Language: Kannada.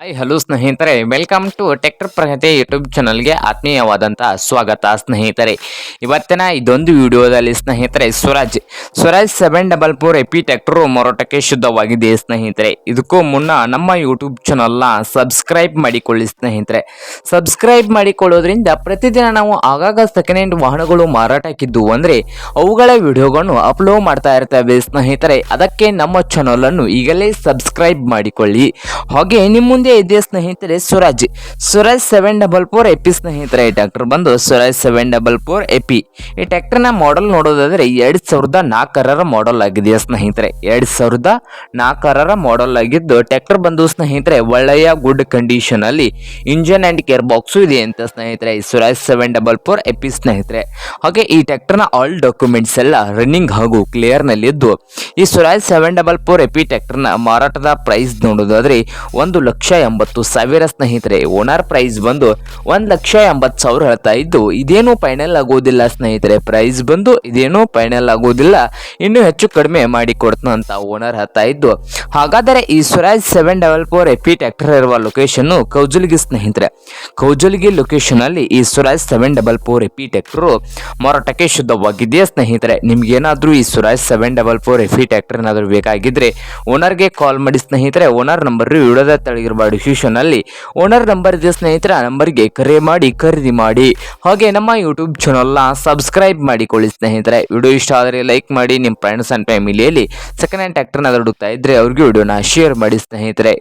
ಹಾಯ್ ಹಲೋ ಸ್ನೇಹಿತರೆ. Welcome to tractor Pragati YouTube ಚಾನಲ್ಗೆ ಆತ್ಮೀಯವಾದಂಥ ಸ್ವಾಗತ ಸ್ನೇಹಿತರೆ. ಇವತ್ತಿನ ಇದೊಂದು ವಿಡಿಯೋದಲ್ಲಿ ಸ್ನೇಹಿತರೆ, Swaraj Swaraj seven double four FE tractor ಮಾರಾಟಕ್ಕೆ ಶುದ್ಧವಾಗಿದೆ ಸ್ನೇಹಿತರೆ. ಇದಕ್ಕೂ ಮುನ್ನ ನಮ್ಮ ಯೂಟ್ಯೂಬ್ ಚಾನಲ್ನ ಸಬ್ಸ್ಕ್ರೈಬ್ ಮಾಡಿಕೊಳ್ಳಿ ಸ್ನೇಹಿತರೆ. ಸಬ್ಸ್ಕ್ರೈಬ್ ಮಾಡಿಕೊಳ್ಳೋದ್ರಿಂದ ಪ್ರತಿದಿನ ನಾವು ಆಗಾಗ ಸೆಕೆಂಡ್ ಹ್ಯಾಂಡ್ ವಾಹನಗಳು ಮಾರಾಟಕ್ಕಿದ್ದು ಅಂದರೆ ಅವುಗಳ ವಿಡಿಯೋಗಳನ್ನು ಅಪ್ಲೋಡ್ ಮಾಡ್ತಾ ಇರ್ತೇವೆ ಸ್ನೇಹಿತರೆ. ಅದಕ್ಕೆ ನಮ್ಮ ಚಾನಲನ್ನು ಈಗಲೇ ಸಬ್ಸ್ಕ್ರೈಬ್ ಮಾಡಿಕೊಳ್ಳಿ. ಹಾಗೆ ನಿಮ್ಮ ಮುಂದೆ ಇದೆ ಸ್ನೇಹಿತರೆ Swaraj Swaraj seven double four FE ಸ್ನೇಹಿತರೆ, ಈ ಟ್ರ್ಯಾಕ್ಟರ್ ಬಂದು Swaraj seven double four FE ಈ ಟ್ರ್ಯಾಕ್ಟರ್ನ ಮಾಡೆಲ್ ನೋಡೋದಾದ್ರೆ ಎರಡ್ ಸಾವಿರದ ನಾಲ್ಕರ ಮಾಡೆಲ್ ಆಗಿದೆ ಸ್ನೇಹಿತರೆ? ಎರಡ್ ಸಾವಿರದ ನಾಲ್ಕರ ಮಾಡೆಲ್ ಆಗಿದ್ದು ಟ್ರ್ಯಾಕ್ಟರ್ ಬಂದು ಸ್ನೇಹಿತರೆ, ಒಳ್ಳೆಯ ಗುಡ್ ಕಂಡೀಷನ್ ಅಲ್ಲಿ ಇಂಜನ್ ಅಂಡ್ ಕೇರ್ ಬಾಕ್ಸು ಇದೆ ಅಂತ ಸ್ನೇಹಿತರೆ Swaraj seven double four FE ಸ್ನೇಹಿತರೆ. ಹಾಗೆ ಈ ಟ್ರ್ಯಾಕ್ಟರ್ನ ಆಲ್ ಡಾಕ್ಯುಮೆಂಟ್ಸ್ ಎಲ್ಲ ರನ್ನಿಂಗ್ ಹಾಗೂ ಕ್ಲಿಯರ್ ನಲ್ಲಿದ್ದು ಈ Swaraj seven double four FE ಟ್ರ್ಯಾಕ್ಟರ್ನ ಮಾರಾಟದ ಪ್ರೈಸ್ ನೋಡೋದಾದ್ರೆ ಒಂದು ಲಕ್ಷ ಎಂಬತ್ತು ಸಾವಿರ ಸ್ನೇಹಿತರೆ, ಓನರ್ ಪ್ರೈಸ್ ಬಂದು ಒಂದು ಲಕ್ಷ ಎಂಬತ್ತು ಸಾವಿರ ಹೇಳ್ತಾ ಇದ್ದು, ಇದೇನು ಫೈನಲ್ ಆಗೋದಿಲ್ಲ ಸ್ನೇಹಿತರೆ. ಪ್ರೈಸ್ ಬಂದು ಇದೇನು ಫೈನಲ್ ಆಗೋದಿಲ್ಲ. ಇನ್ನೂ ಹೆಚ್ಚು ಕಡಿಮೆ ಮಾಡಿ ಅಂತ ಓನರ್ ಹೇಳ್ತಾ ಇದ್ದು. ಹಾಗಾದರೆ ಈ Swaraj seven double four FE tractor ಇರುವ ಲೊಕೇಶನ್ ಕೌಜುಲ್ಗಿ ಸ್ನೇಹಿತರೆ. ಕೌಜುಲ್ಗಿ ಲೊಕೇಶನ್ ಅಲ್ಲಿ ಈ Swaraj seven double four FE tractor ಮಾರಾಟಕ್ಕೆ ಶುದ್ಧವಾಗಿದೆಯೇ ಸ್ನೇಹಿತರೆ? ನಿಮ್ಗೇನಾದ್ರೂ ಈ Swaraj seven double four FE tractor ಏನಾದರೂ ಬೇಕಾಗಿದ್ರೆ ಓನರ್ಗೆ ಕಾಲ್ ಮಾಡಿ ಸ್ನೇಹಿತರೆ. ಓನರ್ ನಂಬರ್ ವಿಡಿಯೋದ ತೆಳಗಿರುವ ಡಿಸ್ಕ್ರಿಪ್ಷನ್ ಅಲ್ಲಿ ಓನರ್ ನಂಬರ್ ಇದೆ ಸ್ನೇಹಿತರ ನಂಬರ್ಗೆ ಕರೆ ಮಾಡಿ, ಖರೀದಿ ಮಾಡಿ. ಹಾಗೆ ನಮ್ಮ ಯೂಟ್ಯೂಬ್ ಚಾನಲ್ನ ಸಬ್ಸ್ಕ್ರೈಬ್ ಮಾಡಿಕೊಳ್ಳಿ ಸ್ನೇಹಿತರೆ. ವಿಡಿಯೋ ಇಷ್ಟ ಆದರೆ ಲೈಕ್ ಮಾಡಿ ನಿಮ್ಮ ಫ್ರೆಂಡ್ಸ್ ಆ್ಯಂಡ್ ಫ್ಯಾಮಿಲಿಯಲ್ಲಿ ಸೆಕೆಂಡ್ ಹ್ಯಾಂಡ್ ಟ್ರ್ಯಾಕ್ಟರ್ನ ಹುಡುಕ್ತಾ ಇದ್ದರೆ ಅವ್ರಿಗೆ ವಿಡಿಯೋನ ಶೇರ್ ಮಾಡಿ ಸ್ನೇಹಿತರೆ.